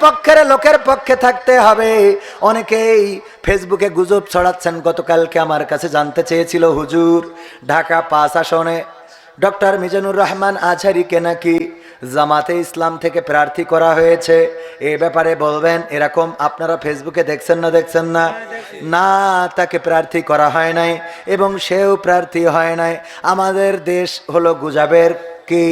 পক্ষের লোকের পক্ষে থাকতে হবে। অনেকেই ফেসবুকে গুজব ছড়াচ্ছেন, গতকালকে আমার কাছে জানতে চেয়েছিল হুজুর, ঢাকা পাঁচ আসনে। ডক্টর মিজানুর রহমান আজহারিকে নাকি জামাতে ইসলাম থেকে প্রার্থী করা হয়েছে? এ ব্যাপারে বলবেন, এরকম আপনারা ফেসবুকে দেখছেন না দেখছেন না? না, তাকে প্রার্থী করা হয় নাই এবং সেও প্রার্থী হয় নাই। আমাদের দেশ হলো গুজাবের কি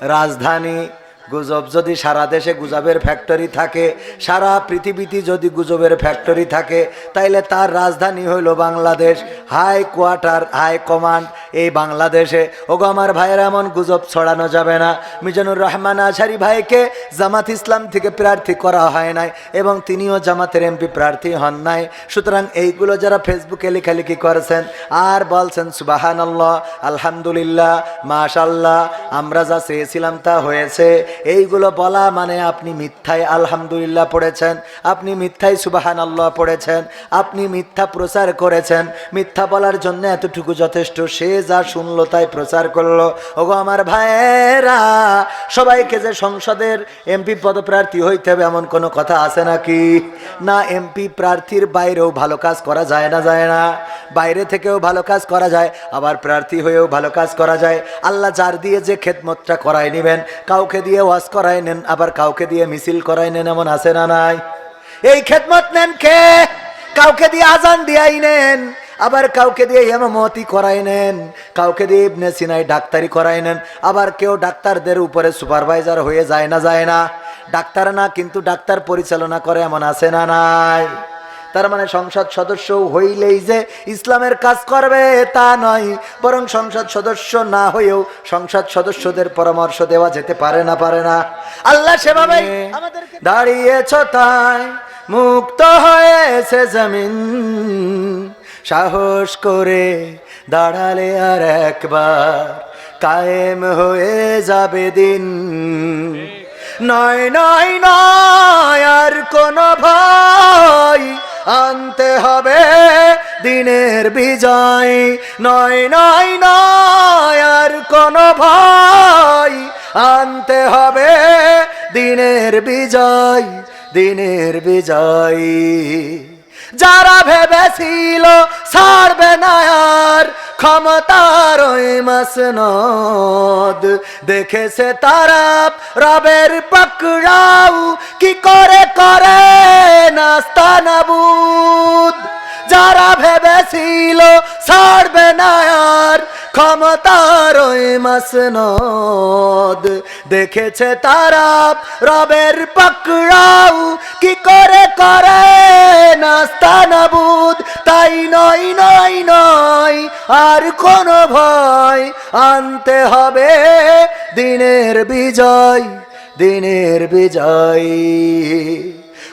রাজধানী? গুজব যদি সারা দেশে গুজবের ফ্যাক্টরি থাকে, সারা পৃথিবীতে যদি গুজবের ফ্যাক্টরি থাকে, তাইলে তার রাজধানী হইল Bangladesh. High quarter high command এই বাংলাদেশে। ওগো আমার ভাইয়ের, এমন গুজব ছড়ানো যাবে না। মিজানুর রহমান আশারি ভাইকে জামাত ইসলাম থেকে প্রার্থী করা হয় নাই এবং তিনিও জামাতের এমপি প্রার্থী হন নাই। সুতরাং এইগুলো যারা ফেসবুকে লেখালেখি করেছেন, আর বলছেন সুবাহান আল্লাহ আলহামদুলিল্লাহ, মাশাল্লাহ, আমরা যা চেয়েছিলাম তা হয়েছে। এইগুলো বলা মানে আপনি মিথ্যায় আলহামদুলিল্লাহ পড়েছেন, আপনি মিথ্যায় সুবাহান আল্লাহ পড়েছেন, আপনি মিথ্যা প্রচার করেছেন, মিথ্যা বলার জন্য এতটুকু যথেষ্ট, সে যা শুনলো তাই প্রচার করল। ওগো আমার ভাইয়েরা, সবাইকে যে সংসদের এমপি পদপ্রার্থী হইতে হবে এমন কোনো কথা আছে নাকি? না, এমপি প্রার্থীর বাইরেও ভালো কাজ করা যায় না যায় না। বাইরে থেকেও ভালো কাজ করা যায়, আবার প্রার্থী হয়েও ভালো কাজ করা যায়। আল্লাহ যার দিয়ে যে খেদমতটা করায় নেবেন, কাউকে দিয়ে ওয়াজ করাই নেন, আবার কাউকে দিয়ে মিছিল করাই নেন, এমন আছে না নাই? এই খেদমত নেন কে? কাউকে দিয়ে আজান দিয়াই নেন, আবার কাউকে দিয়ে হেমমতি করাই নেন, কাউকে দিয়ে ইবনে সিনাই ডাক্তারি করাই নেন, আবার কেউ ডাক্তারদের উপরে সুপারভাইজার হয়ে যায় না যায় না। ডাক্তার না, কিন্তু ডাক্তার পরিচালনা করে, এমন আছে না নাই? তার মানে সংসদ সদস্য হইলেই যে ইসলামের কাজ করবে তা নয় বরং সংসদ সদস্য না হয়েও সংসদ সদস্যদের পরামর্শ দেওয়া যেতে পারে না পারে না। আল্লাহ সেভাবে দাঁড়িয়েছ তাই মুক্ত হয়েছে জমিন। সাহস করে দাঁড়ালে আর একবার কায়েম হয়ে যাবে দিন। নয় নয় নয় আর কোন ভয় আনতে হবে দিনের বিজয়। নয় নয় নয়, আর কোন ভয়। আনতে হবে দিনের বিজয় দিনের বিজয়। যারা ভেবেছিল ছাড়বে না আর ক্ষমতার ওই মাসনদ। দেখেছে তারা রবের পাকড়াও কি করে করে নাস্তা নাবুদ। যারা ভেবেছিল ছাড়বে না আর ক্ষমতার ওই মাসনদ। দেখেছে তারা রবের পাকড়াও। কি করে করে নাস্তা নাবুদ? তাই নয় নয় নয়, আর কোন ভয়। আনতে হবে দিনের বিজয় দিনের বিজয়।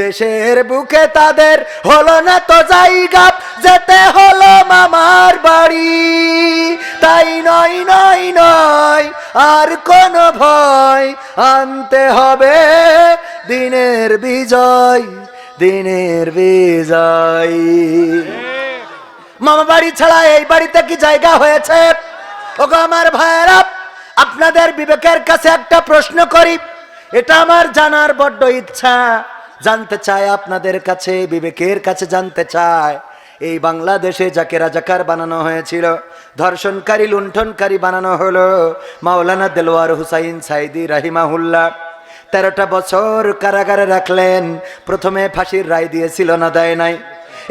দেশের বুকে তাদের হলো না তো জায়গা, যেতে হলো মামার বাড়ি। তাই নয় নয় নয়, আর কোন ভয় আনতে হবে দিনের বিজয় দিনের বিজয়। মামা বাড়ি ছাড়া এই বাড়িতে কি জায়গা হয়েছে? ওগো আমার ভাইয়েরা, আপনাদের বিবেকের কাছে একটা প্রশ্ন করি। এটা আমার জানার বড্ড ইচ্ছা। জানতে চায় আপনাদের কাছে, বিবেকের কাছে জানতে চায়। এই বাংলাদেশে যাকে রাজাকার বানানো হয়েছিল, ধর্ষণকারী, লুণ্ঠনকারী বানানো হলো মাওলানা দেলোয়ার হুসাইন সাইদি রাহিমাহুল্লাহ। তেরোটা বছর কারাগারে রাখলেন, প্রথমে ফাঁসির রায় দিয়েছিল না দেয় নাই।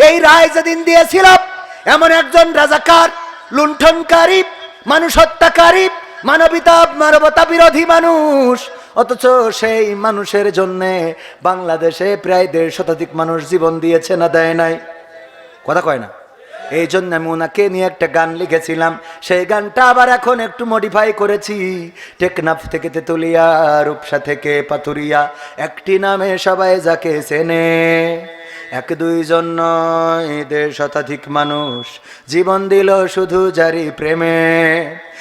এই রায় যেদিন দিয়েছিল, এমন একজন রাজাকার, লুণ্ঠনকারী, মানুষ হত্যাকারী মানবিতা মানবতা বিরোধী মানুষ অথচ সেই মানুষের জন্য বাংলাদেশে প্রায় দেড় শতাধিক মানুষ জীবন দিয়েছে না দেয় নাই। কথা কয় না? এই জন্য আমি ওনাকে নিয়ে একটা গান লিখেছিলাম। সেই গানটা আবার এখন একটু মডিফাই করেছি। টেকনাফ থেকে তেতুলিয়া, রূপসা থেকে পাতুরিয়া একটি নামে সবাই যাকে চেনে। এক দুইজন নয়, দেড় শতাধিক মানুষ জীবন দিল শুধু জারি প্রেমে।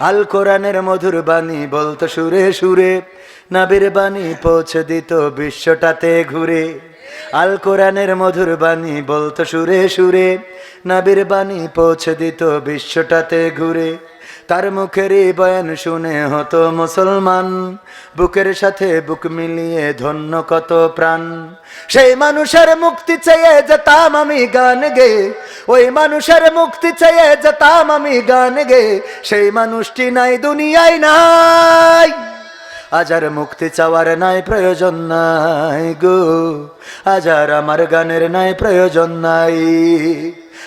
আল কোরআনের মধুর বাণী বলতো সুরে সুরে, নাবির বাণী পৌঁছে দিত বিশ্বটাতে ঘুরে। আল কোরআনের মধুর বাণী বলতো সুরে সুরে, নাবির বাণী পৌঁছে দিত বিশ্বটাতে ঘুরে। তার মুখের বয়ান শুনে হতো মুসলমান। বুকের সাথে বুক মিলিয়ে ধন্য কত প্রাণ। সেই মানুষের মুক্তি চেয়ে যেতাম আমি গান গে। ওই মানুষের মুক্তি চেয়ে যেতাম আমি গান গে। সেই মানুষটি নাই, দুনিয়ায় নাই। আজার মুক্তি চাওয়ার নাই, প্রয়োজন নাই গো। আজার আমার গানের নাই, প্রয়োজন নাই।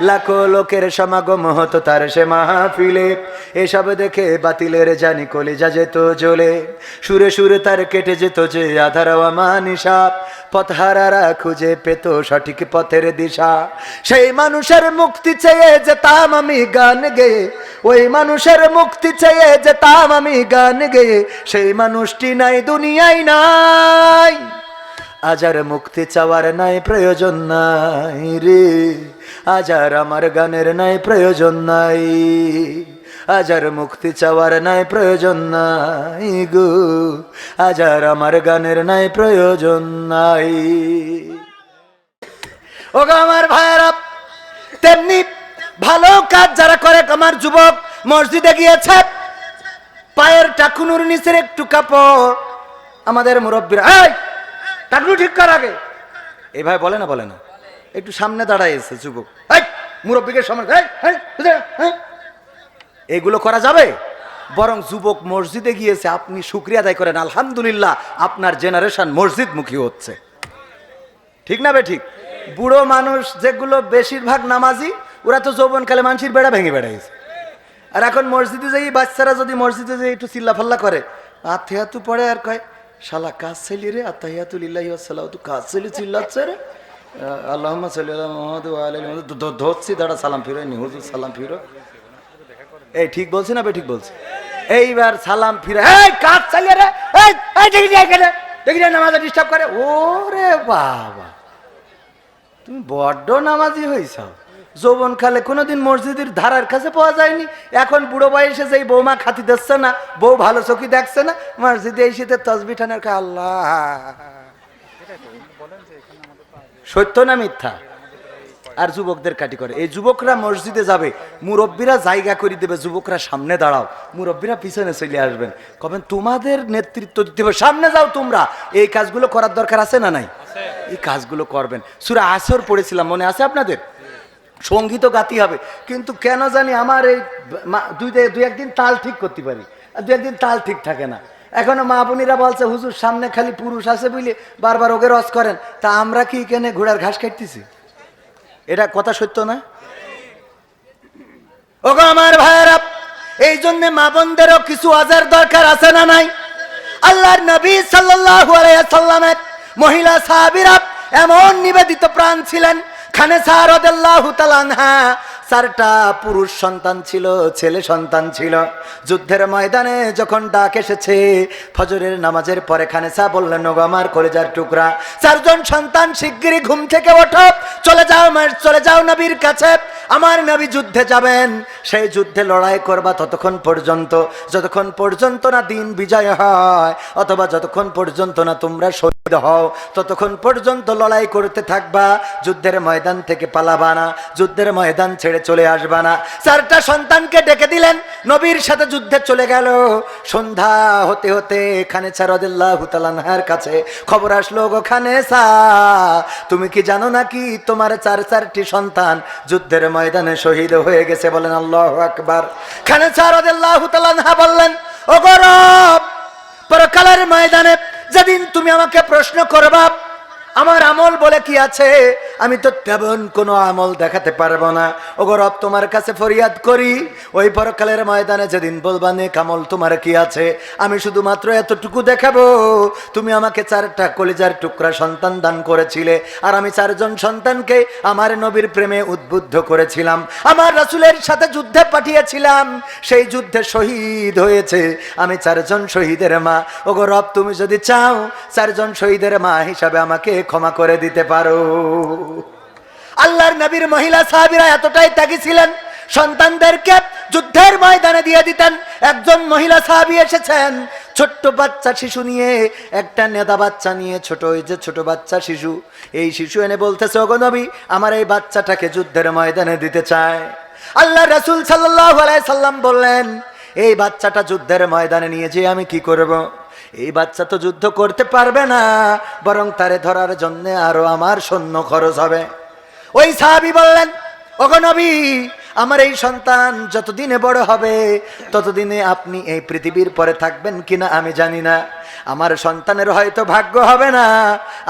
লাখো লোকের সমাগম হতো তার সে মাহফিলে। এসব দেখে বাতিলের জানি কলিজা যেত জ্বলে। সুরে সুরে তার কেটে যেত যে আধার পথহারারা খুঁজে পেত সঠিক পথের দিশা। সেই মানুষের মুক্তি চেয়ে যেতাম আমি গান গে। ওই মানুষের মুক্তি চেয়ে যেতাম আমি গান গে। সেই মানুষটি নাই, দুনিয়ায় নাই। আজার মুক্তি চাওয়ার নাই, প্রয়োজন নাই রে। আজার আমার গানের নাই প্রয়োজন নাই। আজার মুক্তি চাওয়ার নাই প্রয়োজন নাই গো। আজার আমার গানের নাই প্রয়োজন নাই। ও আমার ভাইয়েরা, তেমনি ভালো কাজ যারা করে আমার যুবক মসজিদে গিয়েছে, পায়ের টাকুনুর নিচের একটু কাপড় আমাদের মুরব্বীরা ঠিক কর আগে। এই ভাই বলে না বলে না। একটু সামনে এসে, যুবক। মুরব্বীকে সামনে এগুলো করা যাবে? বরং যুবক মসজিদে গিয়েছে, আপনি শুক্রিয়া আদায় করেন, আলহামদুলিল্লাহ, আপনার জেনারেশন মসজিদমুখী হচ্ছে। ঠিক না বে, ঠিক? বুড়ো মানুষ যেগুলো বেশিরভাগ নামাজি, ওরা তো যৌবনকালে মানুষের বেড়া ভেঙে বেড়াইছে। আর এখন মসজিদে যাই বাচ্চারা যদি মসজিদে যাই একটু চিল্লাফাল্লা করে আথিয়াতু পড়ে আর কয়, শালা কাজ ছেলি রে, আতাহিয়াতু লিল্লাহি ওয়াসসালাম তু কাজ ছেলি চিল্লাচ্ছে রে। আল্লাহুম্মা সাল্লি আলা মুহাম্মাদ আলা ধরছি, দাঁড়া, সালাম ফিরো নি, হুজুর, সালাম ফিরো। এই, ঠিক বলছি না বে, ঠিক বলছি? এইবার সালাম ফিরে এই, কাজ চালিয়ে রে। এই দেখি কেন দেখি নামাজে ডিস্টার্ব করে। ওরে বাবা। তুমি বড্ড নামাজি হইছ। যৌবন কালে কোনোদিন মসজিদের ধারার কাছে পাওয়া যায়নি। এখন বুড়ো বয়সে যেই বৌমা খাতি দিচ্ছে না, বউ ভালো চোখি দেখছে না, মসজিদে এই শীতের তসবি ঠানের কা আল্লাহ। সত্য না মিথ্যা? আর যুবকদের কাটি করে। এই যুবকরা মসজিদে যাবে, মুরব্বীরা জায়গা করে দেবে, যুবকরা সামনে দাঁড়াও। মুরব্বীরা পিছনে চলে আসবেন। কবেন তোমাদের নেতৃত্ব দিতে হবে। সামনে যাও তোমরা। এই কাজগুলো করার দরকার আছে না নাই? এই কাজগুলো করবেন। সুরা আসর পড়েছিলাম, মনে আছে আপনাদের? সংগীত গাতি হবে। কিন্তু কেন জানি আমার এই দুই দে- দুই একদিন তাল ঠিক করতে পারি। আর দুই একদিন তাল ঠিক থাকে না। এখনও মা বোনিরা বলছে, হুজুর, সামনে খালি পুরুষ আছে বুঝলে বারবার ওকে রস করেন। তা আমরা কি কেনে ঘোড়ার ঘাস কাটতেছি? এটা কথা সত্য না? ওগো আমার ভাইয়েরা, এই জন্য মা বোনদেরও কিছু আজার দরকার আছে না নাই? আল্লাহর নবী সাল্লাল্লাহু আলাইহি সাল্লামের মহিলা সাহাবীরা এমন নিবেদিত প্রাণ ছিলেন, খানে সারদাল্লাহু তাআলা চারটা পুরুষ সন্তান ছিল, ছেলে সন্তান ছিল। যুদ্ধের ময়দানে যখন ডাক এসেছে, ফজরের নামাজের পরে খানেসা বললেন আমার কলেজার টুকরা। চারজন সন্তান শিগগিরই ঘুম থেকে ওঠো। চলে যাও চলে যাও নবীর কাছে। আমার নবী যুদ্ধে যাবেন। সেই যুদ্ধে লড়াই করবা ততক্ষণ পর্যন্ত। যতক্ষণ পর্যন্ত না দিন বিজয় হয়, অথবা যতক্ষণ পর্যন্ত না তোমরা হও। ততক্ষণ পর্যন্ত লড়াই করতে থাকবা। যুদ্ধের ময়দান থেকে পালাবা না। যুদ্ধের ময়দান ছেড়ে চলে আসবা না। চারটা সন্তানকে ডেকে দিলেন। নবীর সাথে যুদ্ধে চলে গেল। সন্ধ্যা হতে হতে এখানে তালানহার কাছে খবর আসলো, ওখানে তুমি কি জানো নাকি তোমার চার চারটি সন্তান যুদ্ধের ময়দানে শহীদ হয়ে গেছে? বলেন আল্লাহ আকবার। খানে তালানহা বললেন ও গরব পরকালের ময়দানে যেদিন তুমি আমাকে প্রশ্ন করবা আমার আমল বলে কি আছে? আমি তো তেমন কোনো আমল দেখাতে পারব না। ওগো রব তোমার কাছে ফরিয়াদ করি। ওই পরকালের ময়দানে যেদিন বলবা, নেক আমল, তোমার কি আছে? আমি শুধুমাত্র এতটুকু দেখাবো। তুমি আমাকে চারটা কলিজার টুকরা সন্তান দান করেছিলে, আর আমি চারজন সন্তানকে আমার নবীর প্রেমে উদ্বুদ্ধ করেছিলাম। আমার রাসূলের সাথে যুদ্ধে পাঠিয়েছিলাম। সেই যুদ্ধে শহীদ হয়েছে। আমি চারজন শহীদের মা। ওগো রব, তুমি যদি চাও, চারজন শহীদের মা হিসাবে আমাকে ক্ষমা করে দিতে পারো। আল্লাহর নবীর মহিলা সাহাবীরা এতটাই ত্যাগী ছিলেন, সন্তানদেরকে যুদ্ধের ময়দানে দিয়ে দিতেন। একজন মহিলা সাহাবী এসেছেন, ছোট্ট বাচ্চা শিশু নিয়ে, একটা নেতা বাচ্চা নিয়ে, ছোট ওই যে ছোট বাচ্চা শিশু। এই শিশু এনে বলতেছে নবী, আমার এই বাচ্চাটাকে যুদ্ধের ময়দানে দিতে চায়। আল্লাহ রাসূল আলাইহি সাল্লাম বললেন, এই বাচ্চাটা যুদ্ধের ময়দানে নিয়ে যে আমি কি করব। এই বাচ্চা তো যুদ্ধ করতে পারবে না, বরং তারে ধরার জন্য আরও আমার সৈন্য খরচ হবে। ওই সাহাবি বললেন, ওগো নবী, আমার এই সন্তান যতদিনে বড় হবে, ততদিনে আপনি এই পৃথিবীর পরে থাকবেন কিনা আমি জানি না। আমার সন্তানের হয়তো ভাগ্য হবে না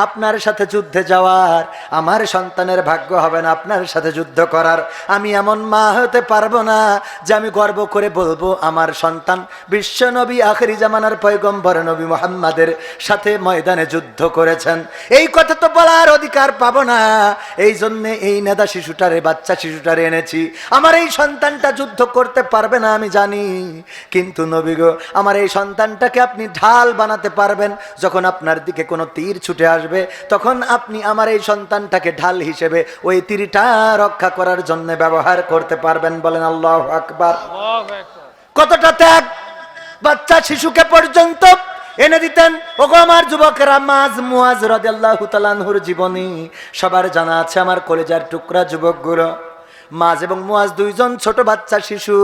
আপনার সাথে যুদ্ধে যাওয়ার, আমার সন্তানের ভাগ্য হবে না আপনার সাথে যুদ্ধ করার। আমি এমন মা হতে পারব না যে আমি গর্ব করে বলব, আমার সন্তান বিশ্ব নবী, আখরি জামানার পয়গম্বর নবী মোহাম্মদের সাথে ময়দানে যুদ্ধ করেছেন। এই কথা তো বলার অধিকার পাবো না। এই জন্য এই নেদা শিশুটারে, বাচ্চা শিশুটারে এনেছি। আমার এই সন্তানটা যুদ্ধ করতে পারবে না, আমি জানি। কিন্তু নবী গো, আমার এই সন্তানটাকে আপনি ঢাল বানাতে পারবেন যখন আপনার দিকে কোনো তীর ছুটে আসবে তখন আপনি আমার এই সন্তানটাকে ঢাল হিসেবে ওই তীরটা রক্ষা করার জন্য ব্যবহার করতে পারবেন বলেন আল্লাহ আকবার। কতটা ত্যাগ? বাচ্চা শিশুকে পর্যন্ত এনে দিতেন। ওগো আমার যুবকেরা মাজ মুয়াজ রাদিয়াল্লাহু তাআলাহুর জীবনী। সবার জানা আছে আমার কলেজার টুকরা যুবকগুলো। মাজ এবং মুয়াজ দুইজন ছোট বাচ্চা শিশু।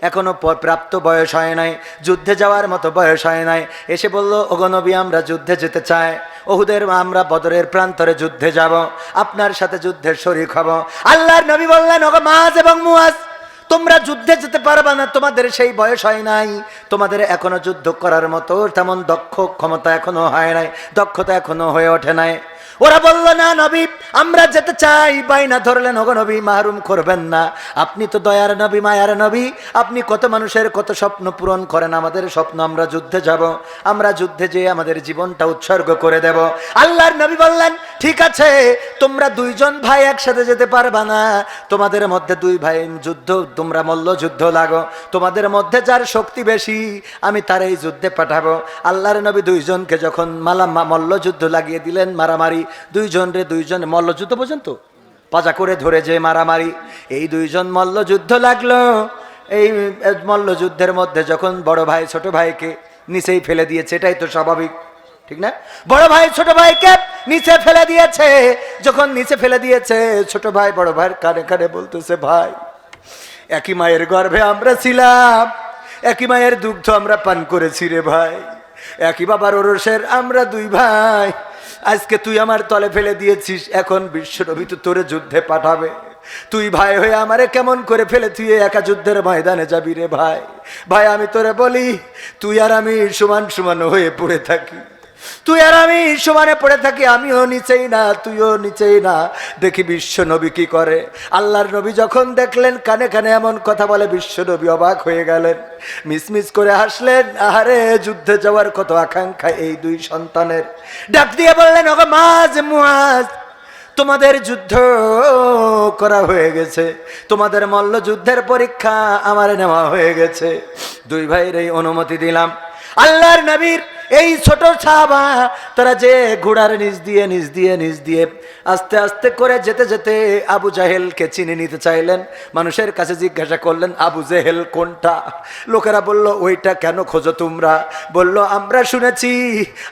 এখনও প্রাপ্ত বয়স হয় নাই, যুদ্ধে যাওয়ার মতো বয়স হয় নাই। এসে বলল, ওগো নবী, আমরা যুদ্ধে যেতে চাই। ওহুদের, আমরা বদরের প্রান্তরে যুদ্ধে যাব। আপনার সাথে যুদ্ধের শরীক হব। আল্লাহর নবী বললেন, ওগো মাজ এবং মুয়াজ, তোমরা যুদ্ধে যেতে পারবা না। তোমাদের সেই বয়স হয় নাই। তোমাদের এখনও যুদ্ধ করার মতো তেমন দক্ষ ক্ষমতা এখনও হয় নাই। দক্ষতা এখনও হয়ে ওঠে নাই। ওরা বলল, না নবী, আমরা যেতে চাই। বাইনা ধরলেন, ওগো নবী, মাহরুম করবেন না। আপনি তো দয়ার নবী, মায়ার নবী। আপনি কত মানুষের কত স্বপ্ন পূরণ করেন, আমাদের স্বপ্ন আমরা যুদ্ধে যাব। আমরা যুদ্ধে যেয়ে আমাদের জীবনটা উৎসর্গ করে দেব। আল্লাহর নবী বললেন, ঠিক আছে, তোমরা দুইজন ভাই একসাথে যেতে পারবা না। তোমাদের মধ্যে দুই ভাই যুদ্ধ, তোমরা মল্ল যুদ্ধ লাগো। তোমাদের মধ্যে যার শক্তি বেশি, আমি তার এই যুদ্ধে পাঠাবো। আল্লাহর নবী দুইজনকে যখন মালা, মল্ল যুদ্ধ লাগিয়ে দিলেন, মারামারি দুইজন রে দুইজন মল্ল যুদ্ধ পর্যন্ত? পাজা করে ধরে যে মারামারি। এই দুইজন মল্ল যুদ্ধ লাগল। এই মল্লযুদ্ধের মধ্যে যখন বড় ভাই ছোট ভাইকে নিচেই ফেলে দিয়েছে, এটাই তো স্বাভাবিক, ঠিক না? বড় ভাই ছোট ভাইকে নিচে ফেলে দিয়েছে। যখন নিচে ফেলে দিয়েছে, ছোট ভাই বড় ভাইয়ের কানে কানে বলতেছে, ভাই, একই মায়ের গর্ভে আমরা ছিলাম। একই মায়ের দুগ্ধ আমরা পান করেছি রে ভাই। একই বাবার ওরসের আমরা দুই ভাই। আজকে তুই আমার তলে ফেলে দিয়েছিস, এখন বিশ্বরবি তো তোরে যুদ্ধে পাঠাবে। তুই ভাই হয়ে আমারে কেমন করে ফেলে, তুই একা যুদ্ধের ময়দানে যাবি রে ভাই? ভাই, আমি তোরে বলি, তুই আর আমি সমান সমান হয়ে পড়ে থাকি। তুই আর আমি সমানে পড়ে থাকি, আমিও নিচেই না, তুইও নিচেই না। দেখি বিশ্ব নবী কি করে। আল্লাহর নবী যখন দেখলেন, কানে কানে এমন কথা বলে, বিশ্ব নবী অবাক হয়ে গেলেন। মিসমিস করে হাসলেন আরে যুদ্ধে যাওয়ার কত আকাঙ্ক্ষা এই দুই সন্তানের। ডাক দিয়ে বললেন, ওগো মাজ মুয়াজ, তোমাদের যুদ্ধ করা হয়ে গেছে। তোমাদের মল্ল যুদ্ধের পরীক্ষা আমার নেওয়া হয়ে গেছে। দুই ভাইয়ের এই অনুমতি দিলাম। আল্লাহর নবীর এই ছোট সাহাবা, তারা যে ঘোড়ার নিচ দিয়ে নিচ দিয়ে নিচ দিয়ে আস্তে আস্তে করে যেতে যেতে আবু জাহেলকে চিনে নিতে চাইলেন। মানুষের কাছে জিজ্ঞাসা করলেন, আবু জেহেল কোনটা? লোকেরা বলল, ওইটা কেন খোঁজো তোমরা? বলল, আমরা শুনেছি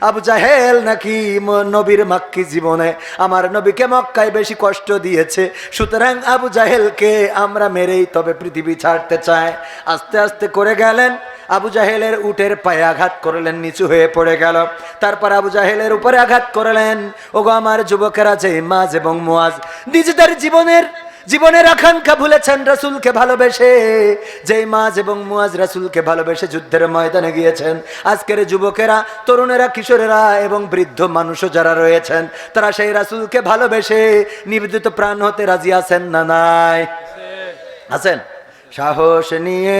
আবু জাহেল নাকি নবীর মাক্কি জীবনে। আমার নবীকে মক্কায় বেশি কষ্ট দিয়েছে। সুতরাং আবু জাহেলকে আমরা মেরেই তবে পৃথিবী ছাড়তে চায় আস্তে আস্তে করে গেলেন। আবু জাহেলের উটের পায়ে আঘাত করলেন, নিচু হয়ে পড়ে গেল। তারপর আবু জাহেলের উপরে আঘাত করলেন। ওগো আমার যুবকেরা যে মাজ এবং মুয়াজ, নিজেদের জীবনের জীবনের আকাঙ্ক্ষা ভুলেছেন রাসূলকে ভালোবেসে। যেই মাজ এবং মুয়াজ রাসূলকে ভালোবেসে যুদ্ধের ময়দানে গিয়েছেন, আজকের যুবকেরা, তরুণেরা, কিশোরেরা এবং বৃদ্ধ মানুষও যারা রয়েছেন, তারা সেই রাসূলকে ভালোবেসে নিবেদিত প্রাণ হতে রাজি আছেন না নাই? আছেন? সাহস নিয়ে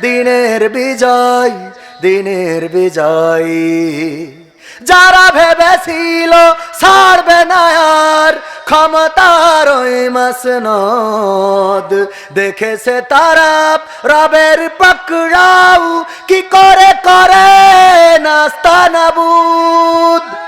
দিনের বিজয় দিনের বিজয়। যারা ভেবেছিল ছাড়বে না আর, ক্ষমতার ওই মাসনদ। দেখেছে তারা রবের পকড়াও কি করে করে, নাস্তা নাবুদ।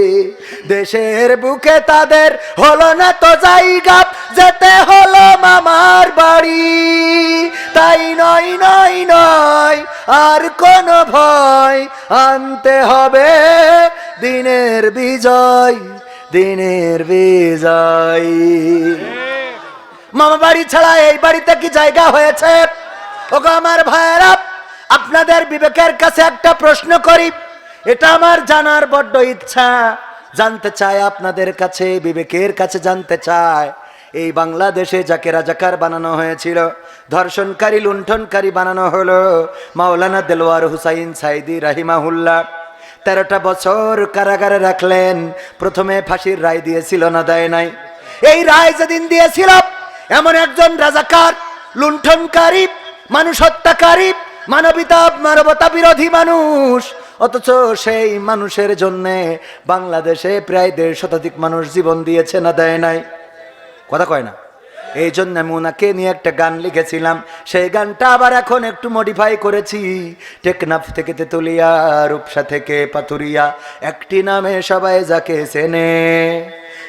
দেশের বুকে তাদের হলো না তো জায়গা, যেতে হলো মামার বাড়ি। তাই নয় নয় নয়, আর কোন ভয় আনতে হবে দিনের বিজয় দিনের বিজয়। মামা বাড়ি ছাড়া এই বাড়িতে কি জায়গা হয়েছে? ওগো আমার ভাইয়েরা, আপনাদের বিবেকের কাছে একটা প্রশ্ন করি। এটা আমার জানার বড্ড ইচ্ছা। জানতে চায় আপনাদের কাছে, বিবেকের কাছে জানতে চায়। এই বাংলাদেশে যাকে রাজাকার বানানো হয়েছিল, ধর্ষণকারী, লুণ্ঠনকারী বানানো হলো মাওলানা দেলোয়ার হুসাইন সাইদি রাহিমাহুল্লাহ। তেরোটা বছর কারাগারে রাখলেন, প্রথমে ফাঁসির রায় দিয়েছিল না দেয় নাই। এই রায় যেদিন দিয়েছিল এমন একজন রাজাকার, লুণ্ঠনকারী, মানুষ হত্যাকারী মানবিতা মানবতা বিরোধী মানুষ অথচ সেই মানুষের জন্যে বাংলাদেশে প্রায় দেড় শতাধিক মানুষ জীবন দিয়েছে না দেয় নাই। কথা কয় না। এই জন্য আমি ওনাকে নিয়ে একটা গান লিখেছিলাম। সেই গানটা আবার এখন একটু মডিফাই করেছি। টেকনাফ থেকে তেতুলিয়া, রূপসা থেকে পাতুরিয়া একটি নামে সবাই যাকে চেনে।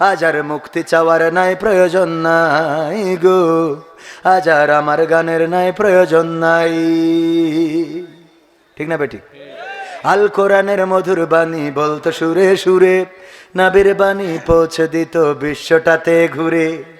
আজার মুক্তি চাওয়ার নাই প্রয়োজন নাই গো। আজার আমার গানের নাই প্রয়োজন নাই। ঠিক না বেটি? আল কোরআনের মধুর বাণী বলতো সুরে সুরে, নাবির বাণী পৌঁছে দিত বিশ্বটাতে ঘুরে।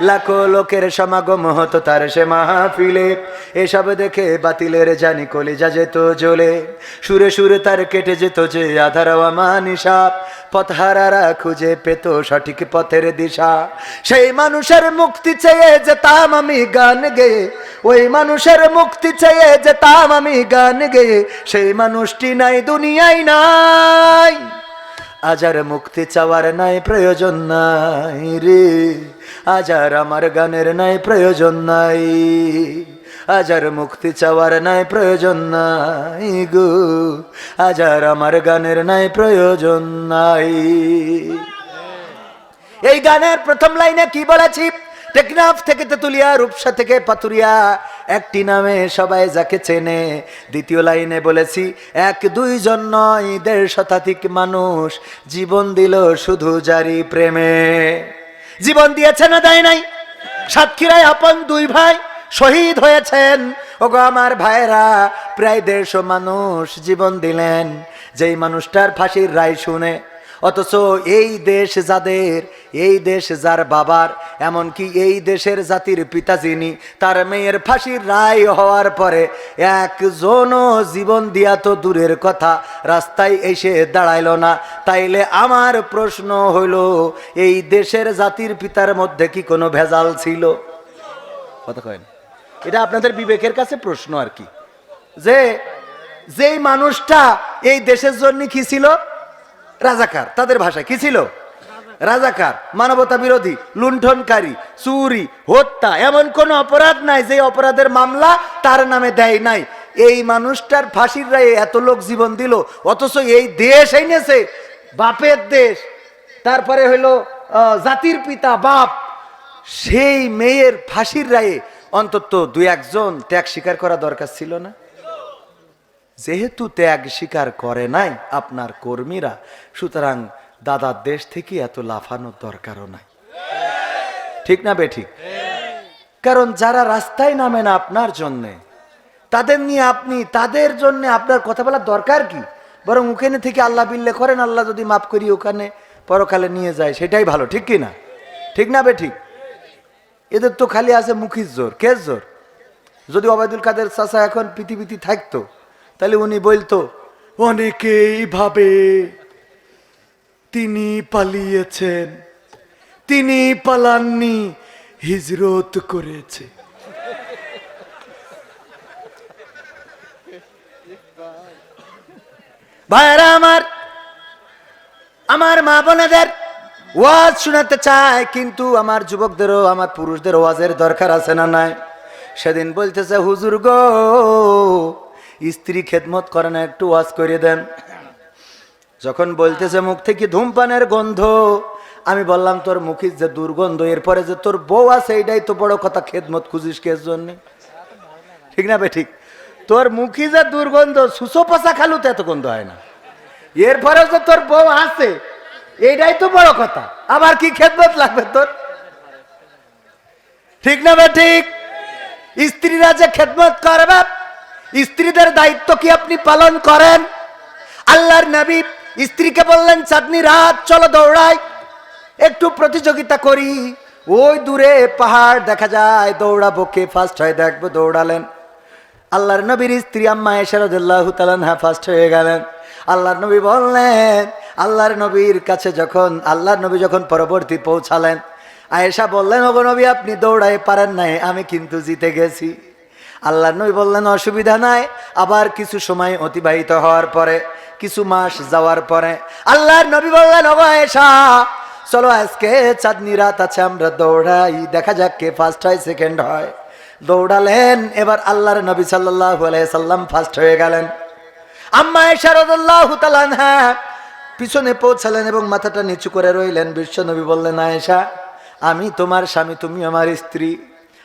লাখো লোকের সমাগম হতো তার সে মাহফিলে। এসব দেখে বাতিলের জানি কলিজা যেত জ্বলে। সুরে সুরে তার কেটে যেত যে আধার মানিসা পথহারারা খুঁজে পেত সঠিক পথের দিশা। সেই মানুষের মুক্তি চেয়ে যেতাম আমি গান গেয়ে ওই মানুষের মুক্তি চেয়ে যেতাম আমি গান গেয়ে সেই মানুষটি নাই, দুনিয়ায় নাই। আজার মুক্তি চাওয়ার নাই, প্রয়োজন নাই রে। আজার আমার গানের নাই প্রয়োজন নাই। আজার মুক্তি চাওয়ার নাই প্রয়োজন নাই গো। আজার আমার গানের নাই প্রয়োজন নাই। এই গানের প্রথম লাইনে কি বলেছি? টেকনাফ থেকে তেতুলিয়া, রূপসা থেকে পাতুরিয়া একটি নামে সবাই যাকে চেনে। দ্বিতীয় লাইনে বলেছি, এক দুইজন নয়, দেড় শতাধিক মানুষ। জীবন দিল শুধু জারি প্রেমে। জীবন দিয়েছে না দেয় নাই? সাতক্ষীরায় আপন দুই ভাই শহীদ হয়েছেন। ওগো আমার ভাইরা প্রায় দেড়শো মানুষ জীবন দিলেন। যেই মানুষটার ফাঁসির রায় শুনে অথচ এই দেশ যাদের, এই দেশ যার বাবার, এমনকি এই দেশের জাতির পিতা যিনি, তার মেয়ের ফাঁসির রায় হওয়ার পরে একজন জীবন দিয়া তো দূরের কথা, রাস্তায় এসে দাঁড়াইল না। তাইলে আমার প্রশ্ন হইল, এই দেশের জাতির পিতার মধ্যে কি কোনো ভেজাল ছিল? কথা কয়েন এটা আপনাদের বিবেকের কাছে প্রশ্ন আর কি। যে, যেই মানুষটা এই দেশের জন্য কি ছিল? রাজাকার, তাদের ভাষায় কি ছিল? রাজাকার, মানবতা বিরোধী, লুণ্ঠনকারী, চুরি, হত্যা, এমন কোন অপরাধ নাই যে অপরাধের মামলা তার নামে দেয় নাই। এই মানুষটার ফাঁসির রায়ে এত লোক জীবন দিল, অথচ এই দেশ এনেছে, বাপের দেশ। তারপরে হইল জাতির পিতা, বাপ। সেই মেয়ের ফাঁসির রায়ে অন্তত দু একজন ত্যাগ স্বীকার করা দরকার ছিল না? যেহেতু ত্যাগ স্বীকার করে নাই আপনার কর্মীরা, সুতরাং দাদার দেশ থেকে এত লাফানোর দরকারও নাই। ঠিক না বেঠিক কারণ যারা রাস্তায় নামে না আপনার জন্যে, তাদের নিয়ে আপনি, তাদের জন্য আপনার কথা বলার দরকার কি? বরং ওখানে থেকে আল্লাহ বিল্লে করেন, আল্লাহ যদি মাফ করি ওখানে পরকালে নিয়ে যায়, সেটাই ভালো, ঠিক কি না? ঠিক না বেঠিক এদের তো খালি আছে মুখির জোর কেস জোর? যদি ওবায়দুল কাদের চাচা এখন পৃথিবীতে থাকতো তাহলে উনি বলতো, অনেকেই ভাবে তিনি পালিয়েছেন, তিনি পালাননি, হিজরত করেছে। ভাইরা আমার আমার মা বোনেদের ওয়াজ শোনাতে চায়, কিন্তু আমার যুবকদেরও, আমার পুরুষদের ওয়াজের দরকার আছে না নাই? সেদিন বলতেছে, হুজুর গো স্ত্রী খেদমত করে না, একটু ওয়াজ করে দেন। যখন বলতেছে, মুখ থেকে ধূমপানের গন্ধ। আমি বললাম, তোর মুখের যে দুর্গন্ধ, এরপরে যে তোর বউ আছে এইটাই তো বড় কথা, খেদমত খুঁজিস কেস জন্য? ঠিক না বে, ঠিক। তোর মুখি যে দুর্গন্ধ, সুসো পাশা খালু তো এত গন্ধ হয় না। এরপরে যে তোর বউ আছে এইটাই তো বড় কথা। আবার কি খেদমত লাগবে তোর? ঠিক না বে, ঠিক? স্ত্রীরা যে খেদমত করবে স্ত্রীদের দায়িত্ব কি আপনি পালন করেন? আল্লাহর নবী স্ত্রীকে বললেন, চাঁদনি রাত, চলো দৌড়াই। একটু প্রতিযোগিতা করি। ওই দূরে পাহাড় দেখা যায়, দৌড়াবো কে? ফার্স্ট হয়, দেখব, দৌড়ালেন। আল্লাহর নবীর স্ত্রী আম্মা এসারদুল্লাহ তালানহা ফার্স্ট হয়ে গেলেন। আল্লাহর নবী বললেন, আল্লাহর নবীর কাছে যখন, আল্লাহর নবী যখন পরবর্তী পৌঁছালেন, আয়েশা বললেন, ওগো নবী, আপনি দৌড়াই পারেন নাই, আমি কিন্তু জিতে গেছি। আল্লাহ নবী বললেন, অসুবিধা নাই। আবার কিছু সময় অতিবাহিত হওয়ার পরে, কিছু মাস যাওয়ার পরে, আল্লাহর নবী বললেন চলো আজকে চাঁদনি রাত আছে, আমরা দৌড়াই, দেখা যাক কে ফার্স্ট হয় সেকেন্ড হয়। দৌড়ালেন, এবার আল্লাহর নবী সাল্লাহ সাল্লাম ফার্স্ট হয়ে গেলেন। আম্মা এশারদুল্লাহ হ্যাঁ পিছনে পৌঁছালেন এবং মাথাটা নিচু করে রইলেন। বিশ্ব নবী বললেন, আয়েশা, আমি তোমার স্বামী, তুমি আমার স্ত্রী।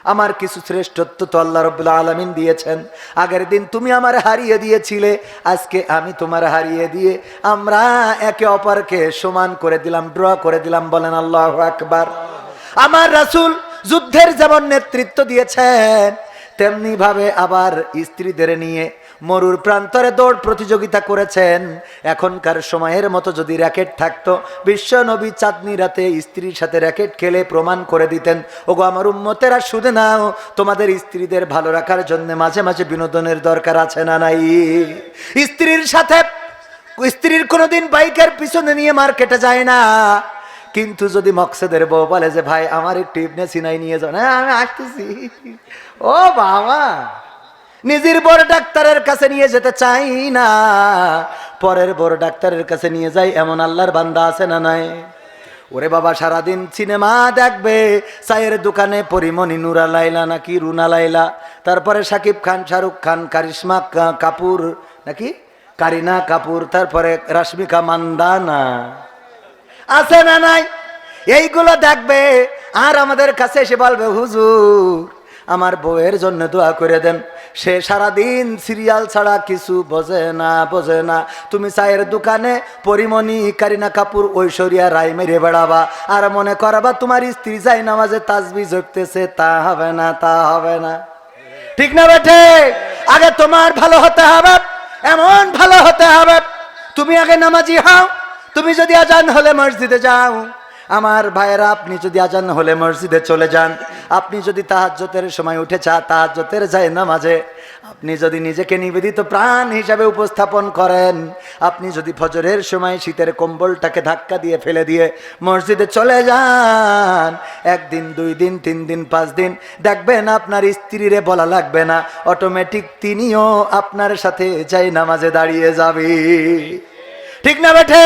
আমার কিছু শ্রেষ্ঠত্ব তো আল্লাহ রব্বুল্লা আলমিন দিয়েছেন। আগের দিন তুমি আমার হারিয়ে দিয়েছিলে, আজকে আমি তোমার হারিয়ে দিয়ে আমরা একে অপরকে সমান করে দিলাম, ড্র করে দিলাম, বলেন আল্লাহ আকবার। আমার রাসুল যুদ্ধের যেমন নেতৃত্ব দিয়েছেন তেমনি ভাবে আবার স্ত্রীদের নিয়ে মরুর প্রান্তরে দৌড় প্রতিযোগিতা করেছেন। এখনকার সময়ের মতো যদি র্যাকেট থাকতো, বিশ্ব নবী চাঁদনি রাতে স্ত্রীর সাথে র্যাকেট খেলে প্রমাণ করে দিতেন, ওগো আমার উম্মতেরা, শুধু নাও, তোমাদের স্ত্রীদের ভালো রাখার জন্য মাঝে মাঝে বিনোদনের দরকার আছে না নাই? স্ত্রীর সাথে, স্ত্রীর কোনোদিন বাইকের পিছনে নিয়ে মার্কেটে যায় না। কিন্তু যদি মকসেদের বউ বলে যে, ভাই, আমার একটু ইবনে সিনাই নিয়ে যাও। না আমি আসতেছি। ও বাবা! নিজের বড় ডাক্তারের কাছে নিয়ে যেতে চাই না। পরের বড় ডাক্তারের কাছে নিয়ে যাই, এমন আল্লাহর বান্দা আছে না নাই? ওরে বাবা, সারাদিন সিনেমা দেখবে, চায়ের দোকানে পরিমণি, নুরা লাইলা নাকি রুনা লাইলা, তারপরে সাকিব খান, শাহরুখ খান, কারিশমা কাপুর, নাকি? কারিনা কাপুর, তারপরে রাশ্মিকা মান্দানা। আছে না নাই? এইগুলো দেখবে, আর আমাদের কাছে এসে বলবে, হুজুর আমার বউয়ের জন্য দোয়া করে দেন। সে সারাদিন সিরিয়াল ছাড়া কিছু বোঝে না বোঝে না। তুমি চায়ের দোকানে পরিমণি, কারিনা কাপুর, ঐশ্বরিয়া রায় মেরে বেড়াবা। আর মনে করাবা, তোমার স্ত্রী যাই নামাজে তাজবি জপতেছে, তা হবে না, তা হবে না। ঠিক না বেঠে? আগে তোমার ভালো হতে হবে, এমন ভালো হতে হবে। তুমি আগে নামাজি হও, তুমি যদি আজান হলে মসজিদে যাও। আমার ভাইয়েরা, আপনি যদি আজান হলে মসজিদে চলে যান, আপনি যদি তাহাজ্জতের সময় উঠে চা তাহাজ্জতের যায় নামাজে, আপনি যদি নিজেকে নিবেদিত প্রাণ হিসাবে উপস্থাপন করেন, আপনি যদি ফজরের সময় শীতের কম্বলটাকে ধাক্কা দিয়ে ফেলে দিয়ে মসজিদে চলে যান, একদিন, দুই দিন, তিন দিন, পাঁচ দিন, দেখবেন আপনার স্ত্রীরে বলা লাগবে না অটোমেটিক তিনিও আপনার সাথে যাই নামাজে দাঁড়িয়ে যাবে। ঠিক না বেঠে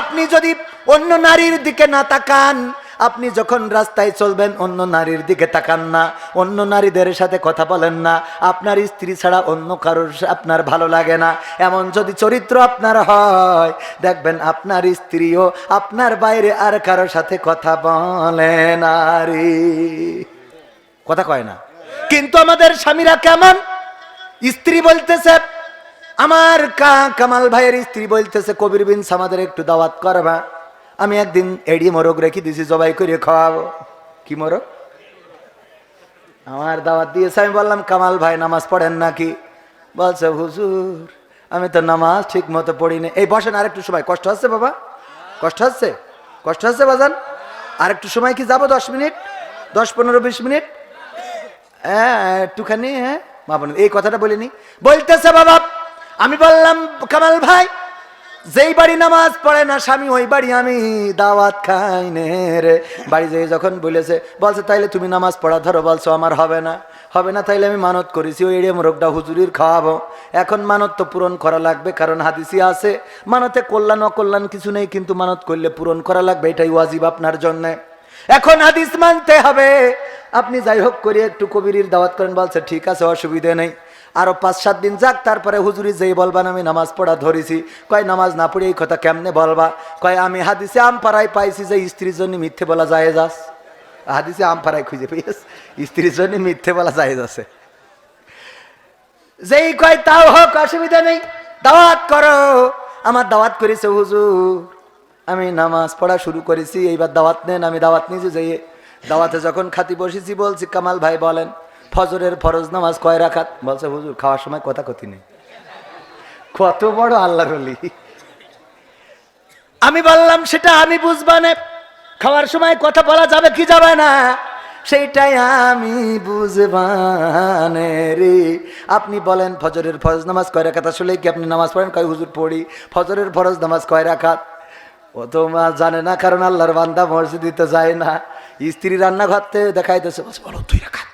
আপনি যদি অন্য নারীর দিকে না তাকান। আপনি যখন রাস্তায় চলবেন, অন্য নারীর দিকে তাকান না। অন্য নারীদের সাথে কথা বলেন না। আপনার স্ত্রী ছাড়া অন্য কারোর আপনার ভালো লাগে না। এমন যদি চরিত্র আপনার হয়, দেখবেন আপনার স্ত্রীও আপনার বাইরে আর কারোর সাথে কথা বলে না রে। কথা কয় না। কিন্তু আমাদের স্বামীরা কেমন? স্ত্রী বলতেছে, আমার কা- কামাল ভাইয়ের স্ত্রী বলতেছে, কবির বিন আমাদের একটু দাওয়াত করবা। আমি একদিন এড়ি মোরগ রেখে দিছি, জবাই করে খাওয়াবো। কি মোরগ? আমার দাওয়াত দিয়েছে, আমি বললাম, কামাল ভাই, নামাজ পড়েন নাকি? বলছে, হুজুর, আমি তো নামাজ ঠিক মতো পড়িনি। এই বসেন, আরেকটু সময়। কষ্ট হচ্ছে বাবা? কষ্ট হচ্ছে? কষ্ট হচ্ছে, বাজান? আরেকটু সময় কি যাব, দশ মিনিট? দশ, পনেরো, বিশ মিনিট? হ্যাঁ একটুখানি হ্যাঁ। মা এই কথাটা বলিনি। বলতেছে বাবা, আমি বললাম, কামাল ভাই যেই বাড়ি নামাজ পড়ে না স্বামী, ওই বাড়ি আমি দাওয়াত খাই নে রে। বাড়ি যেয়ে যখন বলেছে, বলছে, তাইলে তুমি নামাজ পড়া ধরো। বলছো, আমার হবে না। হবে না, তাইলে আমি মানত করেছি, ওই এড়িয়ে মোরগটা হুজুরির খাওয়াবো। এখন মানত তো পূরণ করা লাগবে, কারণ হাদিসি আছে, মানতে কল্যাণ, অকল্যাণ কিছু নেই, কিন্তু মানত করলে পূরণ করা লাগবে, এটাই ওয়াজিব আপনার জন্যে। এখন হাদিস মানতে হবে। আপনি যাই হোক করে একটু কবিরির দাওয়াত করেন, বলছে, ঠিক আছে, অসুবিধে নেই। আরও পাঁচ, সাত দিন যাক, তারপরে হুজুরি যেই বলবান, আমি নামাজ পড়া ধরেছি। কয়, নামাজ না পড়ে এই কথা কেমনে বলবা? কয়, আমি হাদিসে আম পাড়ায় পাইছি যে স্ত্রীর জন্য মিথ্যে বলা যায় যাস হাদিসে আম পাড়ায় খুঁজে পেয়েছ। স্ত্রীর জন্য মিথ্যে বলা যায় আছে। যেই কয়, তাও হোক, অসুবিধা নেই। দাওয়াত করো। আমার দাওয়াত করেছে হুজুর। আমি নামাজ পড়া শুরু করেছি, এইবার দাওয়াত নেন, আমি দাওয়াত নিয়েছি যে দাওয়াতে যখন খাতি বসেছি, বলছি, কামাল ভাই বলেন ফজরের ফরজ নামাজ কয় রাখাত? বলছে, হুজুর, খাওয়ার সময় কথা কথি নেই। কত বড় আল্লাহর অলি আমি বললাম, সেটা আমি বুঝবানে খাওয়ার সময় কথা বলা যাবে কি যাবে না? সেইটাই আমি বুঝবানে রে। আপনি বলেন, ফজরের ফরজ নামাজ কয় রাখাত? আসলে কি আপনি নামাজ পড়েন? কয়, হুজুর, পড়ি। ফজরের ফরজ নামাজ কয় রাখাত? ও তো মা জানে না, কারণ আল্লাহর বান্দা মসজিদে তো যায় না। স্ত্রী রান্নাঘরতে দেখাইতেছে বলছে বলো তুই রাখাত।